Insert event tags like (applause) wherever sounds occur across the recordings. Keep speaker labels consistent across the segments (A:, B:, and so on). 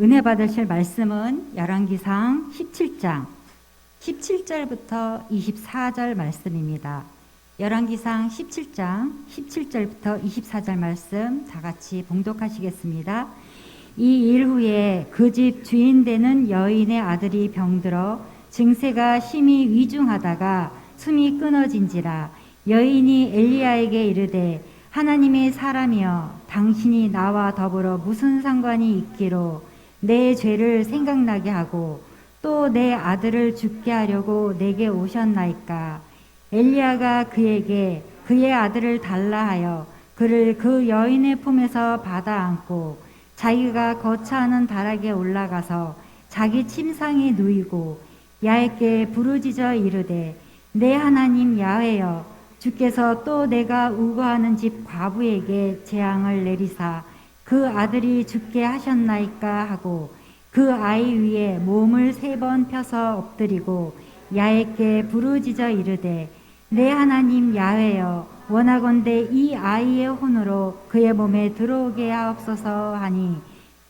A: 은혜 받으실 말씀은 열왕기상 17장 17절부터 24절 말씀입니다. 열왕기상 17장 17절부터 24절 말씀 다 같이 봉독하시겠습니다. 이 일 후에 그 집 주인 되는 여인의 아들이 병들어 증세가 심히 위중하다가 숨이 끊어진지라 여인이 엘리야에게 이르되 하나님의 사람이여 당신이 나와 더불어 무슨 상관이 있기로 내 죄를 생각나게 하고 또 내 아들을 죽게 하려고 내게 오셨나이까? 엘리야가 그에게 그의 아들을 달라 하여 그를 그 여인의 품에서 받아 안고 자기가 거처하는 다락에 올라가서 자기 침상에 누이고 야훼께 부르짖어 이르되 내 하나님 야훼여 주께서 또 내가 우거하는 집 과부에게 재앙을 내리사 그 아들이 죽게 하셨나이까 하고 그 아이 위에 몸을 세 번 펴서 엎드리고 야훼께 부르짖어 이르되 내 하나님 야훼여 원하건대 이 아이의 혼으로 그의 몸에 들어오게 하옵소서 하니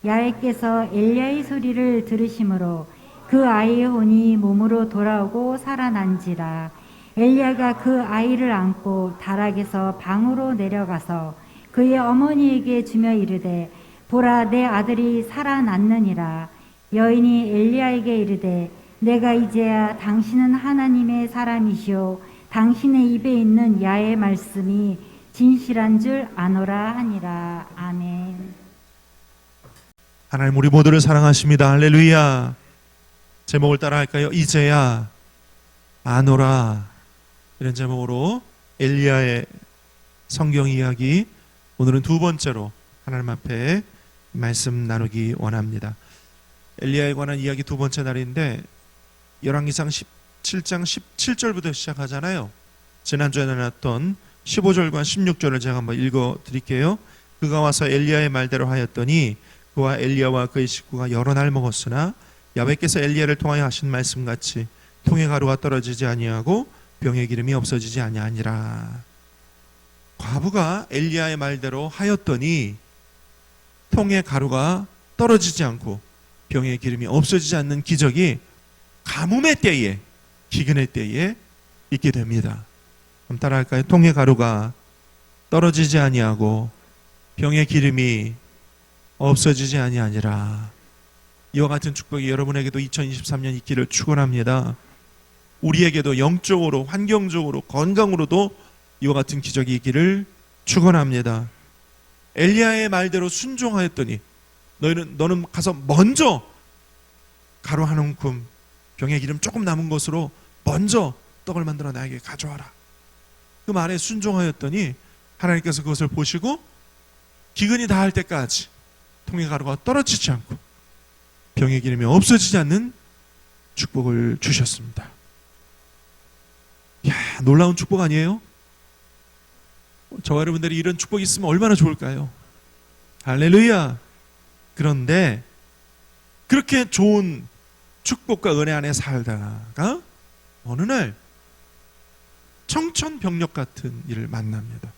A: 야훼께서 엘리야의 소리를 들으심으로 그 아이의 혼이 몸으로 돌아오고 살아난지라. 엘리야가 그 아이를 안고 다락에서 방으로 내려가서 그의 어머니에게 주며 이르되 보라 내 아들이 살아났느니라 여인이 엘리야에게 이르되 내가 이제야 당신은 하나님의 사람이시오 당신의 입에 있는 야의 말씀이 진실한 줄 아노라 하니라 아멘.
B: 하나님 우리 모두를 사랑하십니다. 할렐루야. 제목을 따라 할까요? 이제야 아노라 이런 제목으로 엘리야의 성경 이야기 오늘은 두 번째로 하나님 앞에 말씀 나누기 원합니다. 엘리야에 관한 이야기 두 번째 날인데 열왕기상 17장 17절부터 시작하잖아요. 지난주에 나눴던 15절과 16절을 제가 한번 읽어 드릴게요. 그가 와서 엘리야의 말대로 하였더니 그와 엘리야와 그의 식구가 여러 날 먹었으나 야훼께서 엘리야를 통하여 하신 말씀같이 통의 가루가 떨어지지 아니하고 병의 기름이 없어지지 아니하니라. 과부가 엘리야의 말대로 하였더니 통의 가루가 떨어지지 않고 병의 기름이 없어지지 않는 기적이 가뭄의 때에 기근의 때에 있게 됩니다. 그럼 따라할까요? 통의 가루가 떨어지지 아니하고 병의 기름이 없어지지 아니하니라. 이와 같은 축복이 여러분에게도 2023년 있기를 축원합니다. 우리에게도 영적으로 환경적으로 건강으로도 이와 같은 기적이 있기를 축원합니다. 엘리야의 말대로 순종하였더니 너희는 너는 가서 먼저 가루 한 움큼 병의 기름 조금 남은 것으로 먼저 떡을 만들어 나에게 가져와라. 그 말에 순종하였더니 하나님께서 그것을 보시고 기근이 다할 때까지 통의 가루가 떨어지지 않고 병의 기름이 없어지지 않는 축복을 주셨습니다. 야, 놀라운 축복 아니에요? 저와 여러분들이 이런 축복이 있으면 얼마나 좋을까요? 할렐루야. 그런데 그렇게 좋은 축복과 은혜 안에 살다가 어느 날 청천벽력 같은 일을 만납니다.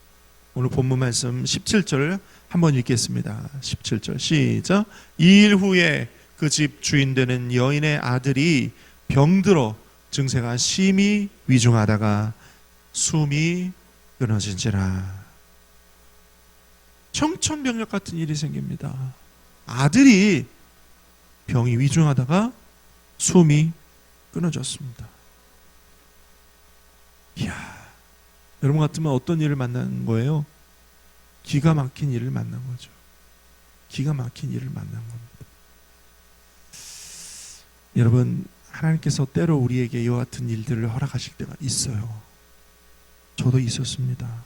B: 오늘 본문 말씀 17절 한번 읽겠습니다. 17절 시작. 이 일 후에 그 집 주인 되는 여인의 아들이 병들어 증세가 심히 위중하다가 숨이 끊어진지라. 청천벽력 같은 일이 생깁니다. 아들이 병이 위중하다가 숨이 끊어졌습니다. 이야, 여러분 같으면 어떤 일을 만난 거예요? 기가 막힌 일을 만난 거죠. 기가 막힌 일을 만난 겁니다. 여러분, 하나님께서 때로 우리에게 이와 같은 일들을 허락하실 때가 있어요. 저도 있었습니다.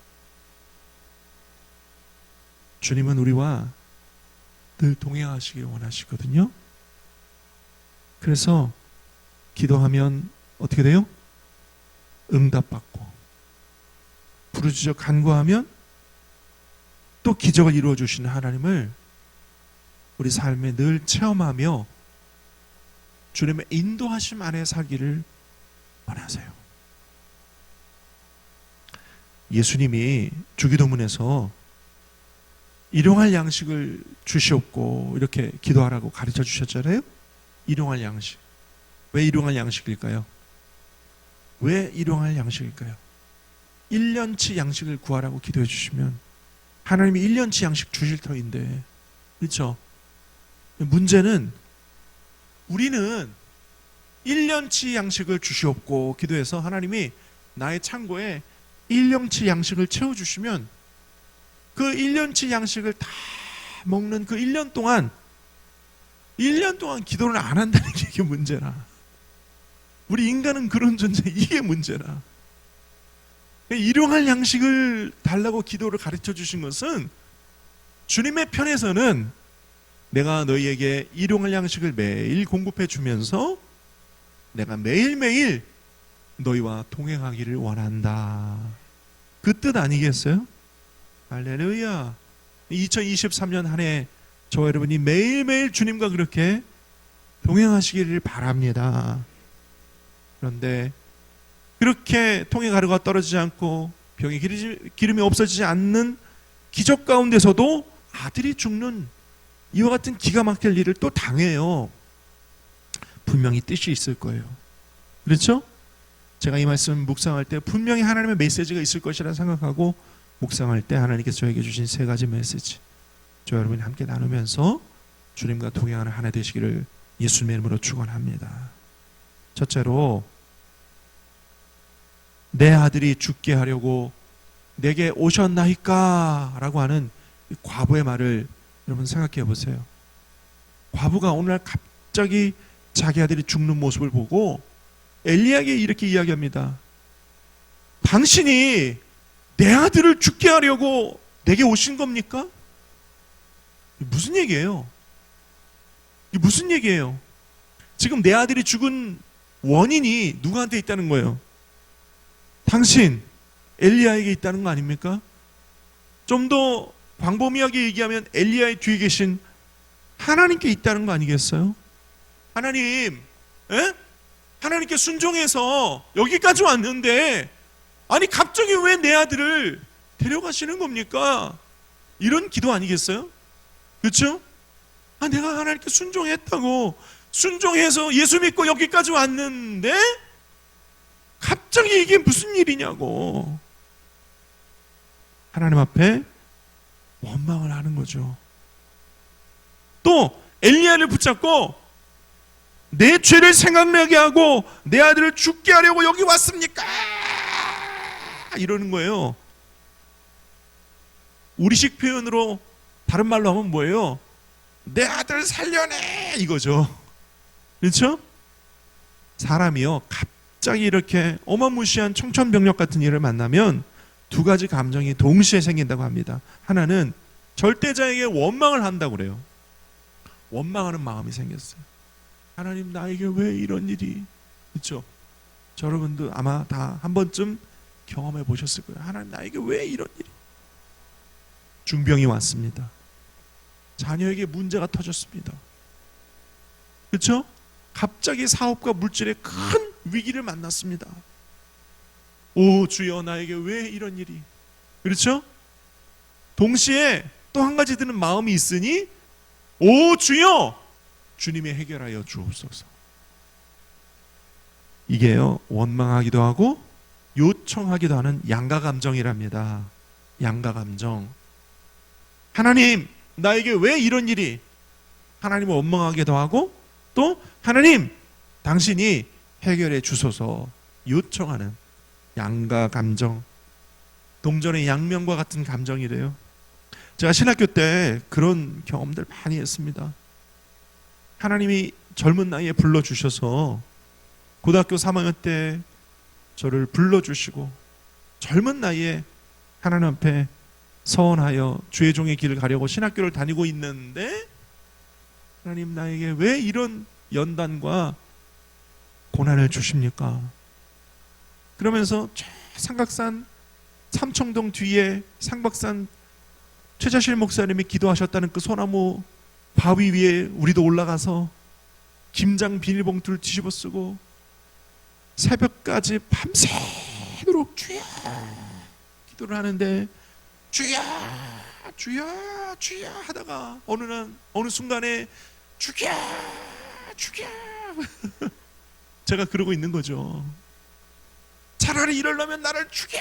B: 주님은 우리와 늘 동행하시길 원하시거든요. 그래서 기도하면 어떻게 돼요? 응답받고 부르짖어 간구하면 또 기적을 이루어 주시는 하나님을 우리 삶에 늘 체험하며 주님의 인도하심 안에 살기를 원하세요. 예수님이 주기도문에서 일용할 양식을 주시옵고 이렇게 기도하라고 가르쳐 주셨잖아요. 일용할 양식. 왜 일용할 양식일까요? 왜 일용할 양식일까요? 1년치 양식을 구하라고 기도해 주시면 하나님이 1년치 양식 주실 터인데 그렇죠? 문제는 우리는 1년치 양식을 주시옵고 기도해서 하나님이 나의 창고에 1년치 양식을 채워 주시면 그 1년치 양식을 다 먹는 그 1년 동안 1년 동안 기도를 안 한다는 게 이게 문제라. 우리 인간은 그런 존재 이게 문제라. 일용할 양식을 달라고 기도를 가르쳐 주신 것은 주님의 편에서는 내가 너희에게 일용할 양식을 매일 공급해 주면서 내가 매일매일 너희와 동행하기를 원한다. 그 뜻 아니겠어요? 할렐루야. 2023년 한 해 저와 여러분이 매일매일 주님과 그렇게 동행하시기를 바랍니다. 그런데 그렇게 통의 가루가 떨어지지 않고 기르지- 기름이 없어지지 않는 기적 가운데서도 아들이 죽는 이와 같은 기가 막힐 일을 또 당해요. 분명히 뜻이 있을 거예요. 그렇죠? 제가 이 말씀 묵상할 때 분명히 하나님의 메시지가 있을 것이라 생각하고 묵상할 때 하나님께서 저에게 주신 세 가지 메시지 저 여러분이 함께 나누면서 주님과 동행하는 한해 되시기를 예수님의 이름으로 축원합니다. 첫째로 내 아들이 죽게 하려고 내게 오셨나이까라고 하는 이 과부의 말을 여러분 생각해 보세요. 과부가 오늘날 갑자기 자기 아들이 죽는 모습을 보고 엘리야에게 이렇게 이야기합니다. 당신이 내 아들을 죽게 하려고 내게 오신 겁니까? 무슨 얘기예요? 이게 무슨 얘기예요? 지금 내 아들이 죽은 원인이 누구한테 있다는 거예요? 당신 엘리야에게 있다는 거 아닙니까? 좀 더 광범위하게 얘기하면 엘리야의 뒤에 계신 하나님께 있다는 거 아니겠어요? 하나님, 에? 하나님께 순종해서 여기까지 왔는데 아니 갑자기 왜 내 아들을 데려가시는 겁니까? 이런 기도 아니겠어요? 그렇죠? 아 내가 하나님께 순종했다고 순종해서 예수 믿고 여기까지 왔는데 갑자기 이게 무슨 일이냐고 하나님 앞에 원망을 하는 거죠. 또 엘리야를 붙잡고 내 죄를 생각나게 하고 내 아들을 죽게 하려고 여기 왔습니까? 이러는 거예요. 우리식 표현으로 다른 말로 하면 뭐예요? 내 아들 살려내 이거죠. 그렇죠? 사람이요 갑자기 이렇게 어마무시한 청천벽력 같은 일을 만나면 두 가지 감정이 동시에 생긴다고 합니다. 하나는 절대자에게 원망을 한다고 그래요. 원망하는 마음이 생겼어요. 하나님 나에게 왜 이런 일이? 저 여러분도 아마 다 한 번쯤 경험해 보셨을 거예요. 하나님 나에게 왜 이런 일이? 중병이 왔습니다. 자녀에게 문제가 터졌습니다. 그렇죠? 갑자기 사업과 물질의 큰 위기를 만났습니다. 오 주여 나에게 왜 이런 일이? 그렇죠? 동시에 또 한 가지 드는 마음이 있으니 오 주여 주님이 해결하여 주옵소서. 이게요 원망하기도 하고 요청하기도 하는 양가 감정이랍니다. 양가 감정. 하나님 나에게 왜 이런 일이? 하나님을 원망하기도 하고 또 하나님 당신이 해결해 주소서 요청하는 양가 감정. 동전의 양면과 같은 감정이래요. 제가 신학교 때 그런 경험들 많이 했습니다. 하나님이 젊은 나이에 불러 주셔서 고등학교 3학년 때 저를 불러 주시고 젊은 나이에 하나님 앞에 서원하여 주의 종의 길을 가려고 신학교를 다니고 있는데 하나님 나에게 왜 이런 연단과 고난을 주십니까? 그러면서 저 삼각산 삼청동 뒤에 상박산 최자실 목사님이 기도하셨다는 그 소나무 바위 위에 우리도 올라가서 김장 비닐봉투를 뒤집어 쓰고 새벽까지 밤새도록 주여 기도를 하는데 주여 주야 주야 하다가 어느 날 어느 순간에 죽여 죽여 (laughs) 제가 그러고 있는 거죠. 차라리 이러려면 나를 죽여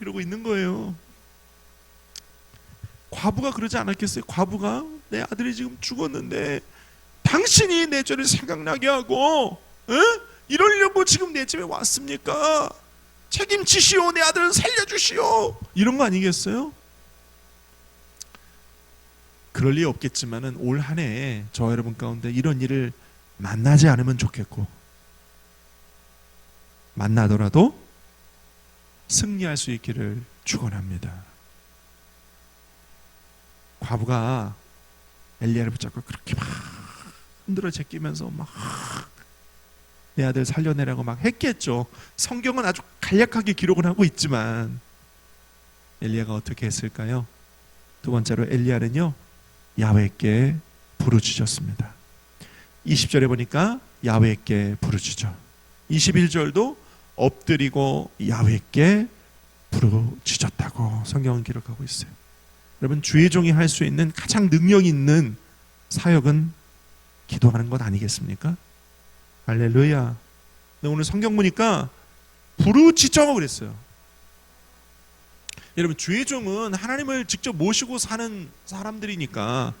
B: 이러고 있는 거예요. 과부가 그러지 않았겠어요? 과부가 내 아들이 지금 죽었는데 당신이 내 죄를 생각나게 하고 에? 이러려고 지금 내 집에 왔습니까? 책임지시오 내 아들을 살려주시오 이런 거 아니겠어요? 그럴 리 없겠지만은 올 한해 저 여러분 가운데 이런 일을 만나지 않으면 좋겠고 만나더라도 승리할 수 있기를 축원합니다. 과부가 엘리야를 붙잡고 그렇게 막 흔들어 제끼면서 막 내 아들 살려내라고 막 했겠죠. 성경은 아주 간략하게 기록을 하고 있지만 엘리야가 어떻게 했을까요? 두 번째로 엘리야는요 야훼께 부르짖었습니다. 20절에 보니까 야훼께 부르짖어. 21절도 엎드리고 야훼께 부르짖었다고 성경은 기록하고 있어요. 여러분 주의 종이 할 수 있는 가장 능력 있는 사역은 기도하는 것 아니겠습니까? 할렐루야. 근데 오늘 성경 보니까 부르짖어 그랬어요. 여러분 주의 종은 하나님을 직접 모시고 사는 사람들이니까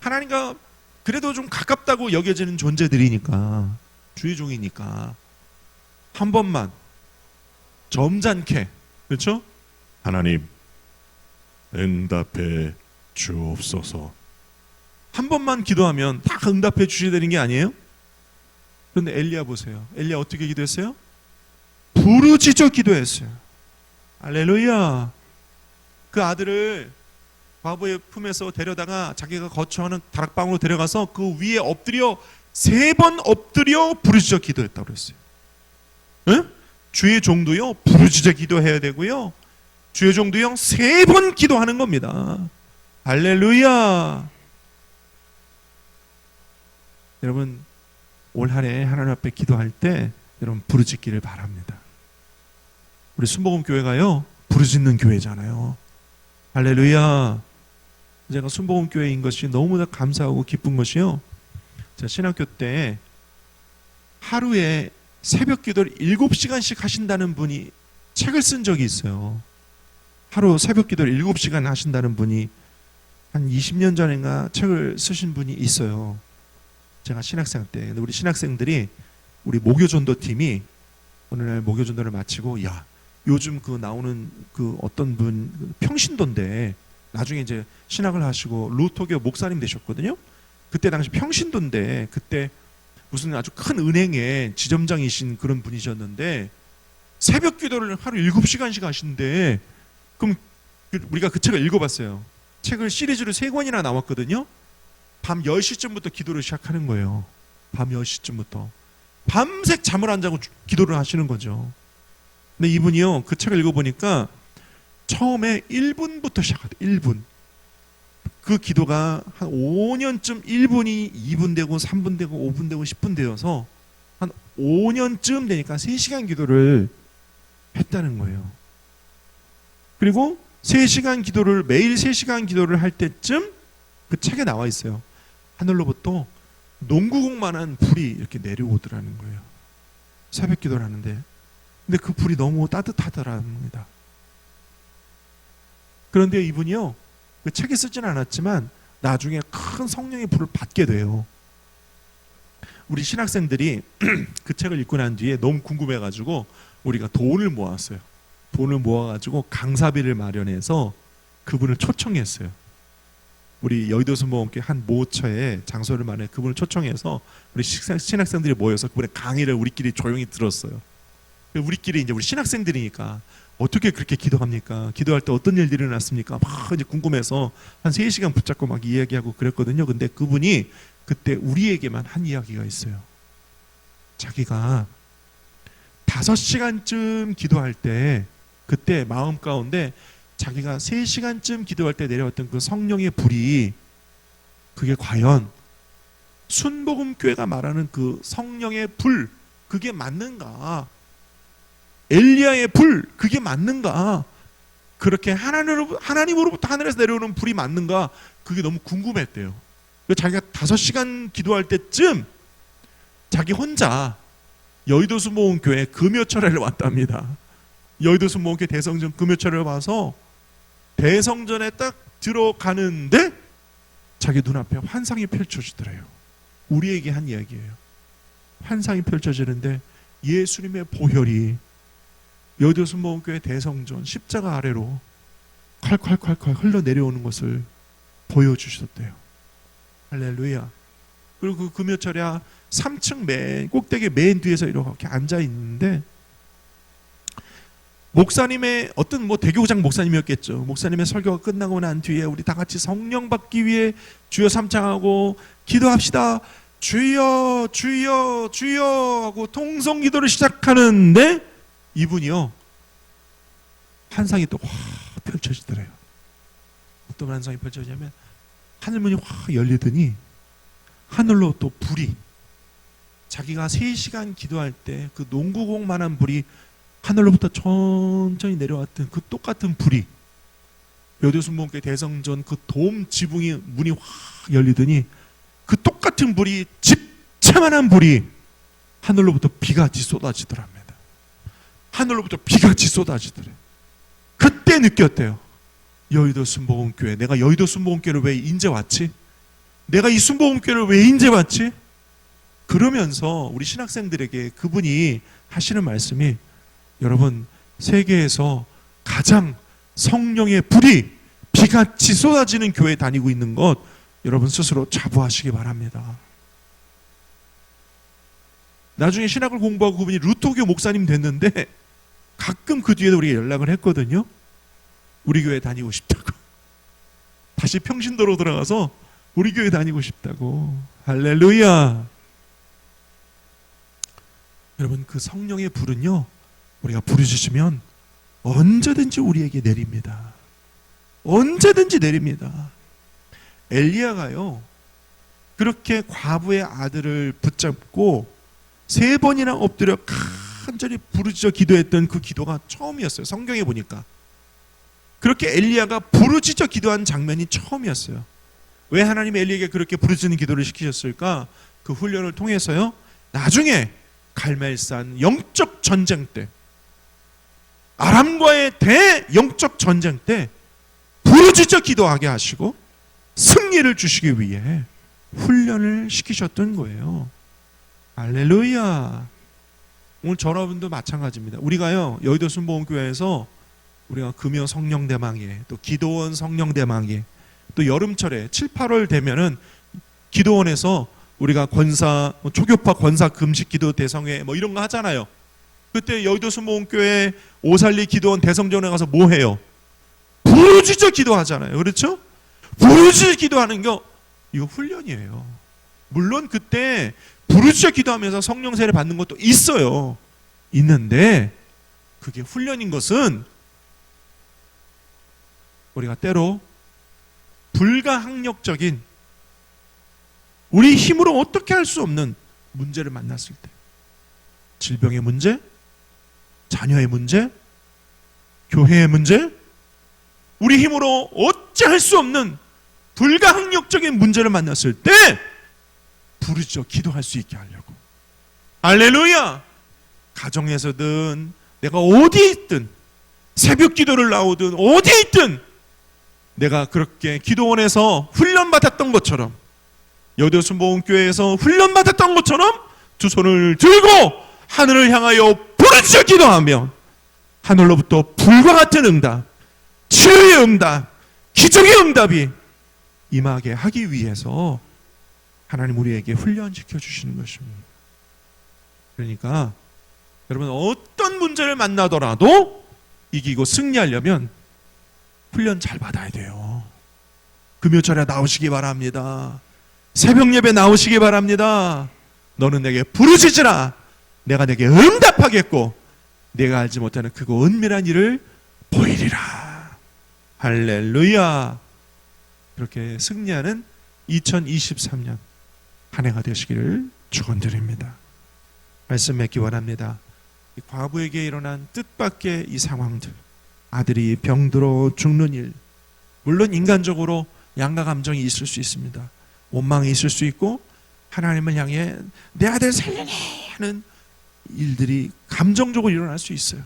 B: 하나님과 그래도 좀 가깝다고 여겨지는 존재들이니까 주의 종이니까 한 번만 점잖게 그렇죠?
C: 하나님 응답해 주옵소서.
B: 한 번만 기도하면 다 응답해 주셔야 되는 게 아니에요? 그런데 엘리야 보세요. 엘리야 어떻게 기도했어요? 부르짖어 기도했어요. 할렐루야. 그 아들을 과부의 품에서 데려다가 자기가 거처하는 다락방으로 데려가서 그 위에 엎드려 세 번 엎드려 부르짖어 기도했다고 그랬어요. 응? 주의 종도요 부르짖어 기도해야 되고요. 주의 종도요 세번 기도하는 겁니다. 할렐루야. 여러분 올 한해 하나님 앞에 기도할 때 여러분 부르짖기를 바랍니다. 우리 순복음 교회가요 부르짖는 교회잖아요. 할렐루야. 제가 순복음 교회인 것이 너무나 감사하고 기쁜 것이요. 제가 신학교 때 하루에 새벽 기도를 7시간씩 하신다는 분이 책을 쓴 적이 있어요. 하루 새벽 기도를 7시간 하신다는 분이 한 20년 전인가 책을 쓰신 분이 있어요. 제가 신학생 때. 근데 우리 신학생들이 우리 모교전도 팀이 어느 날 모교전도를 마치고 야 요즘 그 나오는 그 어떤 분 평신도인데 나중에 이제 신학을 하시고 루터교 목사님 되셨거든요. 그때 당시 평신도인데 그때 무슨 아주 큰 은행의 지점장이신 그런 분이셨는데 새벽 기도를 하루 7시간씩 하신대. 그럼 그- 우리가 그 책을 읽어봤어요. 책을 시리즈로 세 권이나 나왔거든요. 밤 10시쯤부터 기도를 시작하는 거예요. 밤 10시쯤부터. 밤새 잠을 안 자고 주- 기도를 하시는 거죠. 근데 이분이요. 그 책을 읽어보니까 처음에 1분부터 시작하대. 1분. 그 기도가 한 5년쯤 1분이 2분 되고 3분 되고 5분 되고 10분 되어서 한 5년쯤 되니까 3시간 기도를 했다는 거예요. 그리고 3시간 기도를 매일 3시간 기도를 할 때쯤 그 책에 나와 있어요. 하늘로부터 농구공만한 불이 이렇게 내려오더라는 거예요. 새벽 기도를 하는데 근데 그 불이 너무 따뜻하더랍니다. 그런데 이분이요. 그 책에 쓰지는 않았지만 나중에 큰 성령의 불을 받게 돼요. 우리 신학생들이 (clears throat) 그 책을 읽고 난 뒤에 너무 궁금해가지고 우리가 돈을 모았어요. 돈을 모아가지고 강사비를 마련해서 그분을 초청했어요. 우리 여의도 순복음교회 한 모처에 장소를 마련해 그분을 초청해서 우리 신학- 신학생들이 모여서 그분의 강의를 우리끼리 조용히 들었어요. 우리끼리 이제 우리 신학생들이니까 어떻게 그렇게 기도합니까? 기도할 때 어떤 일들이 일어났습니까? 막 이제 궁금해서 한 3시간 붙잡고 막 이야기하고 그랬거든요. 근데 그분이 그때 우리에게만 한 이야기가 있어요. 자기가 5시간쯤 기도할 때 그때 마음 가운데 자기가 3시간쯤 기도할 때 내려왔던 그 성령의 불이 그게 과연 순복음 교회가 말하는 그 성령의 불 그게 맞는가? 엘리야의 불 그게 맞는가? 그렇게 하나님으로부터, 하늘에서 내려오는 불이 맞는가 그게 너무 궁금했대요. 그래서 자기가 다섯 시간 기도할 때쯤 자기 혼자 여의도 수모원교회 금요철에를 왔답니다. 여의도 수모원교회 대성전 금요철을 와서 대성전에 딱 들어가는데 자기 눈앞에 환상이 펼쳐지더래요. 우리에게 한 이야기예요. 환상이 펼쳐지는데 예수님의 보혈이 여의도 수모원교회 대성전 십자가 아래로 콸콸콸콸 흘러내려오는 것을 보여주셨대요. 할렐루야. 그리고 그 금요철에 3층 맨 꼭대기 맨 뒤에서 이렇게 앉아 있는데 목사님의 어떤 뭐 대교장 목사님이었겠죠. 목사님의 설교가 끝나고 난 뒤에 우리 다 같이 성령 받기 위해 주여 삼창하고 기도합시다. 주여 주여 주여 하고 통성 기도를 시작하는데 이분이요 환상이 또 확 펼쳐지더래요. 어떤 환상이 펼쳐지냐면 하늘문이 확 열리더니 하늘로 또 불이 자기가 3시간 기도할 때 그 농구공만한 불이 하늘로부터 천천히 내려왔던 그 똑같은 불이 여도순복교 대성전 그 돔 지붕이 문이 확 열리더니 그 똑같은 불이 집채만한 불이 하늘로부터 비같이 쏟아지더랍니다. 하늘로부터 비같이 쏟아지더래. 그때 느꼈대요. 여의도 순복음교회 내가 여의도 순복음교회를 왜 인제 왔지? 내가 이 순복음교회를 왜 인제 왔지? 그러면서 우리 신학생들에게 그분이 하시는 말씀이 여러분 세계에서 가장 성령의 불이 비같이 쏟아지는 교회 다니고 있는 것 여러분 스스로 자부하시기 바랍니다. 나중에 신학을 공부하고 그분이 루터교 목사님 됐는데 가끔 그 뒤에 우리가 연락을 했거든요. 우리 교회 다니고 싶다고. 다시 평신도로 들어가서 우리 교회 다니고 싶다고. 할렐루야. 여러분 그 성령의 불은요. 우리가 부르짖으면 언제든지 우리에게 내립니다. 언제든지 내립니다. 엘리야가요. 그렇게 과부의 아들을 붙잡고 세 번이나 엎드려 간절히 부르짖어 기도했던 그 기도가 처음이었어요. 성경에 보니까. 그렇게 엘리야가 부르짖어 기도한 장면이 처음이었어요. 왜 하나님 엘리에게 그렇게 부르짖는 기도를 시키셨을까? 그 훈련을 통해서요. 나중에 갈멜산 영적 전쟁 때 아람과의 대영적 전쟁 때 부르짖어 기도하게 하시고 승리를 주시기 위해 훈련을 시키셨던 거예요. 할렐루야. 오늘 저러분도 마찬가지입니다. 우리가요 여의도 순복음교회에서 우리가 금요 성령 대망회 또 기도원 성령 대망회 또 여름철에 7, 8월 되면은 기도원에서 우리가 권사 뭐 초교파 권사 금식 기도 대성회 뭐 이런 거 하잖아요. 그때 여의도 순복음교회 오살리 기도원 대성전에 가서 뭐 해요? 부르짖어 기도하잖아요. 그렇죠? 부르짖어 기도하는 거 이거 훈련이에요. 물론 그때 부르짖어 기도하면서 성령 세례 받는 것도 있어요. 있는데 그게 훈련인 것은 우리가 때로 불가항력적인 우리 힘으로 어떻게 할 수 없는 문제를 만났을 때 질병의 문제, 자녀의 문제, 교회의 문제, 우리 힘으로 어찌 할 수 없는 불가항력적인 문제를 만났을 때 부르짖어 기도할 수 있게 하려고. 할렐루야! 가정에서든 내가 어디에 있든 새벽 기도를 나오든 어디에 있든 내가 그렇게 기도원에서 훈련받았던 것처럼 여대 순복음교회에서 훈련받았던 것처럼 두 손을 들고 하늘을 향하여 부르짖어 기도하면 하늘로부터 불과 같은 응답, 치유의 응답, 기적의 응답이 임하게 하기 위해서 하나님 우리에게 훈련시켜 주시는 것입니다. 그러니까 여러분 어떤 문제를 만나더라도 이기고 승리하려면 훈련 잘 받아야 돼요. 금요철에 나오시기 바랍니다. 새벽 예배 나오시기 바랍니다. 너는 내게 부르짖으라. 내가 내게 응답하겠고 내가 알지 못하는 크고 은밀한 일을 보이리라. 할렐루야. 그렇게 승리하는 2023년 한 해가 되시기를 축원드립니다. 말씀 맺기 원합니다. 이 과부에게 일어난 뜻밖의 이 상황들 아들이 병들어 죽는 일. 물론 인간적으로 양가 감정이 있을 수 있습니다. 원망이 있을 수 있고 하나님을 향해 내 아들 살려내 하는 일들이 감정적으로 일어날 수 있어요.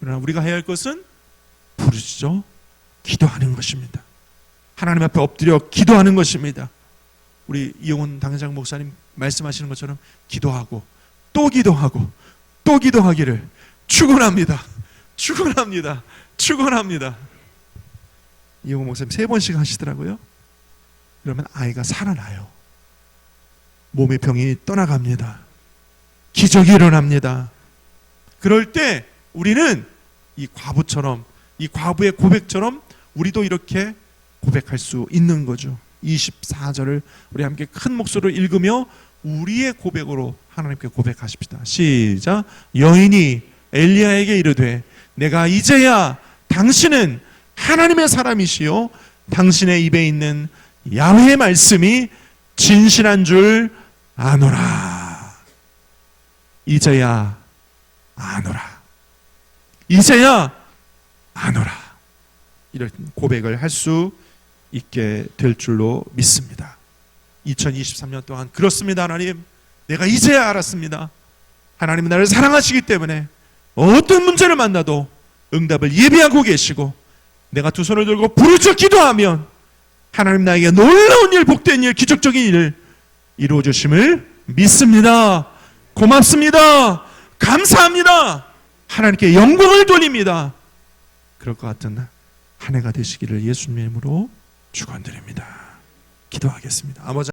B: 그러나 우리가 해야 할 것은 부르짖어 기도하는 것입니다. 하나님 앞에 엎드려 기도하는 것입니다. 우리 이용훈 당장 목사님 말씀하시는 것처럼 기도하고 또 기도하고 또 기도하기를 축원합니다. 축원합니다. 축원합니다. 이용훈 목사님 세 번씩 하시더라고요. 그러면 아이가 살아나요. 몸의 병이 떠나갑니다. 기적이 일어납니다. 그럴 때 우리는 이 과부처럼 이 과부의 고백처럼 우리도 이렇게 고백할 수 있는 거죠. 24절을 우리 함께 큰 목소리로 읽으며 우리의 고백으로 하나님께 고백하십시다. 시작. 여인이 엘리야에게 이르되 내가 이제야 당신은 하나님의 사람이시요 당신의 입에 있는 야훼의 말씀이 진실한 줄 아노라. 이제야 아노라. 이제야 아노라. 이런 고백을 할 수 있게 될 줄로 믿습니다. 2023년 동안 그렇습니다, 하나님. 내가 이제야 알았습니다. 하나님은 나를 사랑하시기 때문에 어떤 문제를 만나도 응답을 예비하고 계시고 내가 두 손을 들고 부르짖어 기도하면 하나님 나에게 놀라운 일, 복된 일, 기적적인 일을 이루어 주심을 믿습니다. 고맙습니다. 감사합니다. 하나님께 영광을 돌립니다. 그럴 것 같은 한 해가 되시기를 예수님의 이름으로 축원드립니다. 기도하겠습니다. 아버지